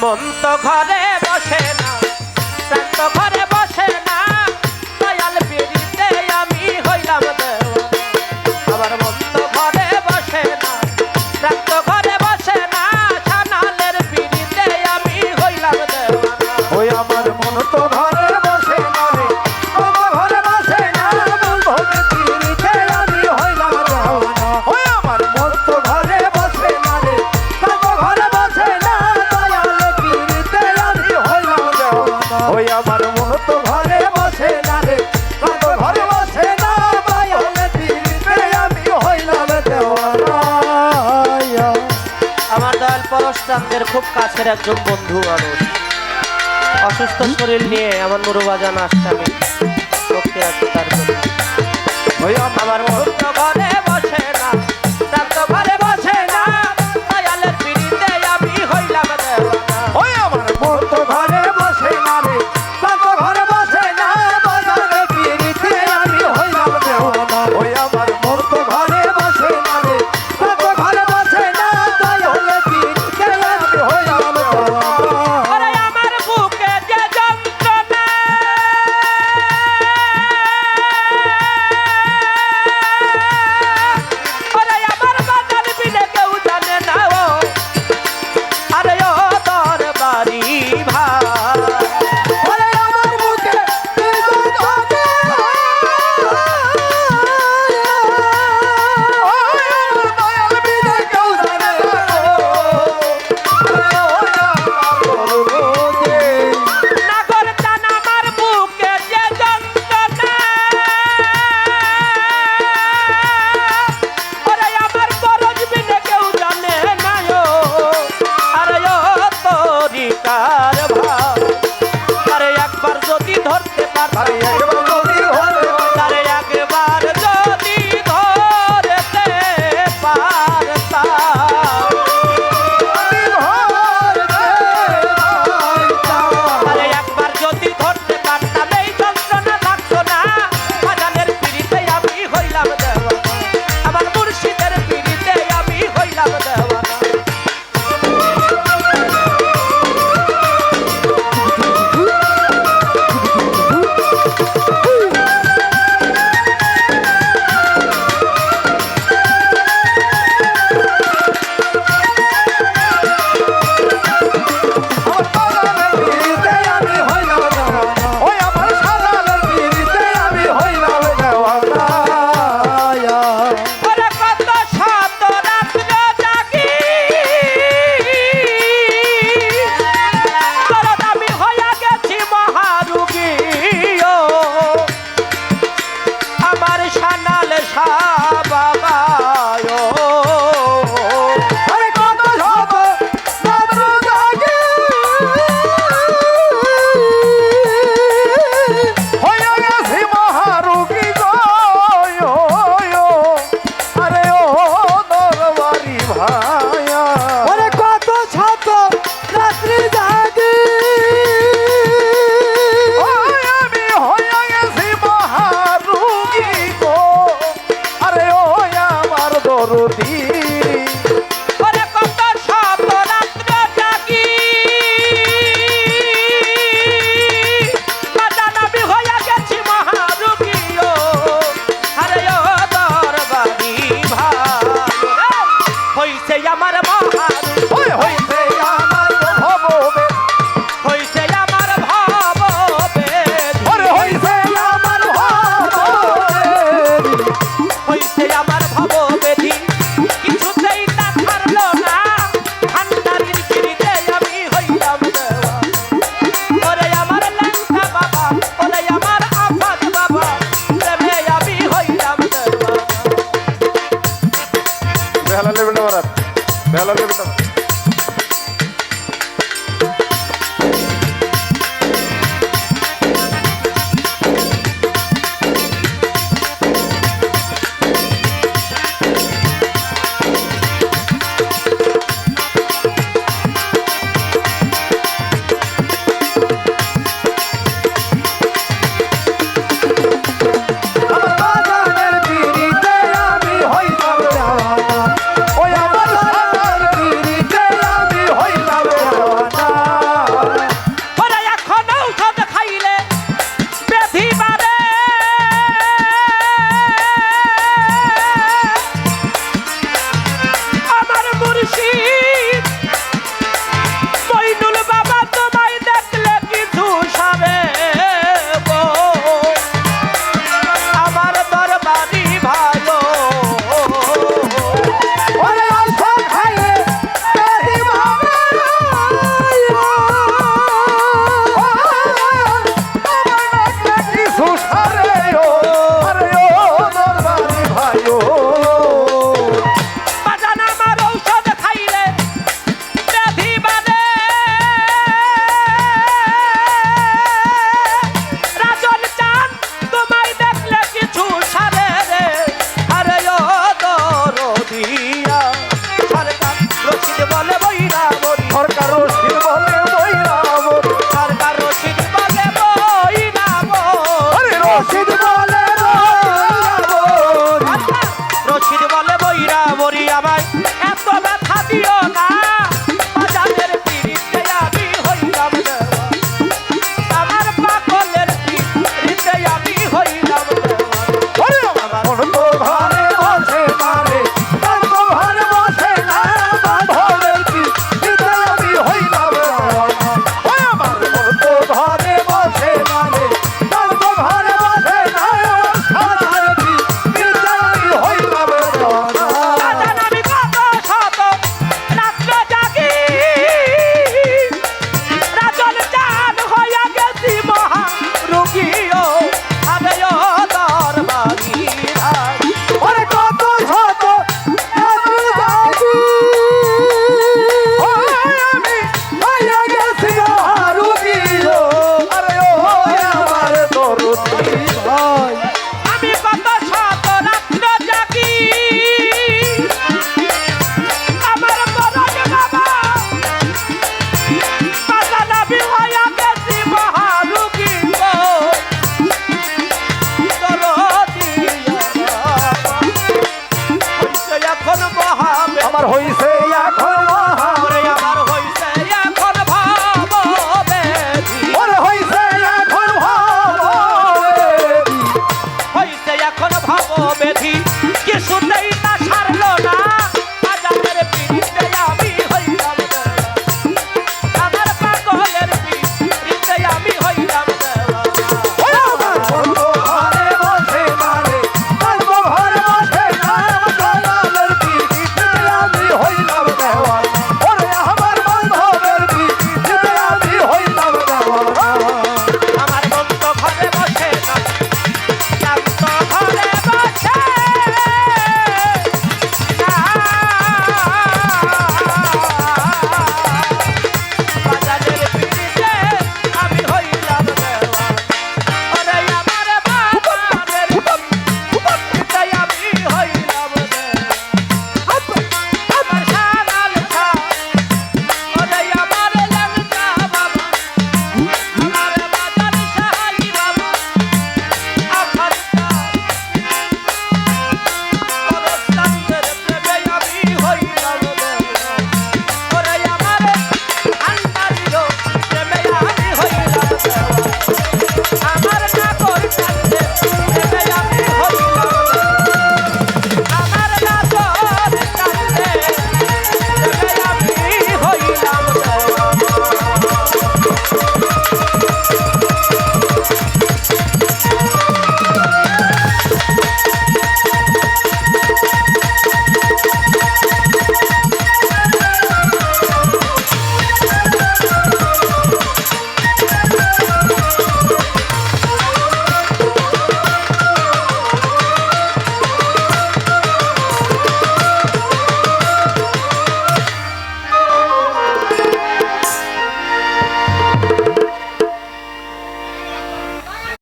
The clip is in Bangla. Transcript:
মন ঘরে আমার মন তো ঘরে বসে না রে। ঘরে বসে না আমি হইলাম আমার দয়াল পরশচাঁদের খুব কাছের একজন বন্ধু মানুষ। অসুস্থ শরীর নিয়ে আমার নুরুবাজান আসতে আমি। ভক্তি রাখি তার আমার মন Bela, bela.